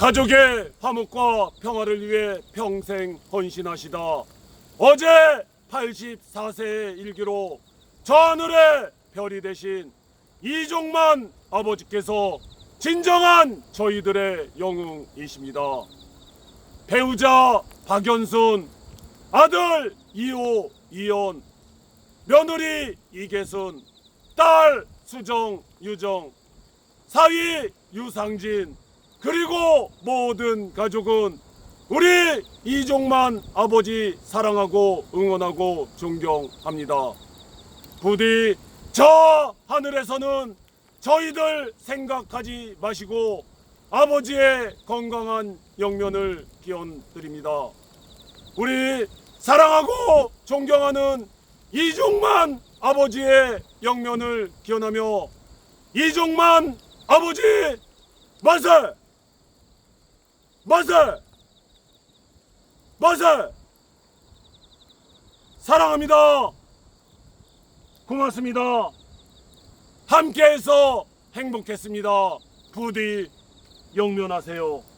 가족의 화목과 평화를 위해 평생 헌신하시다. 어제 84세의 일기로 저 하늘의 별이 되신 이종만 아버지께서 진정한 저희들의 영웅이십니다. 배우자 박연순, 아들 이호 이연, 며느리 이계순, 딸 수정 유정, 사위 유상진, 그리고 모든 가족은 우리 이종만 아버지 사랑하고 응원하고 존경합니다. 부디 저 하늘에서는 저희들 생각하지 마시고 아버지의 건강한 영면을 기원드립니다. 우리 사랑하고 존경하는 이종만 아버지의 영면을 기원하며 이종만 아버지 만세! 만세! 만세! 사랑합니다. 고맙습니다. 함께해서 행복했습니다. 부디 영면하세요.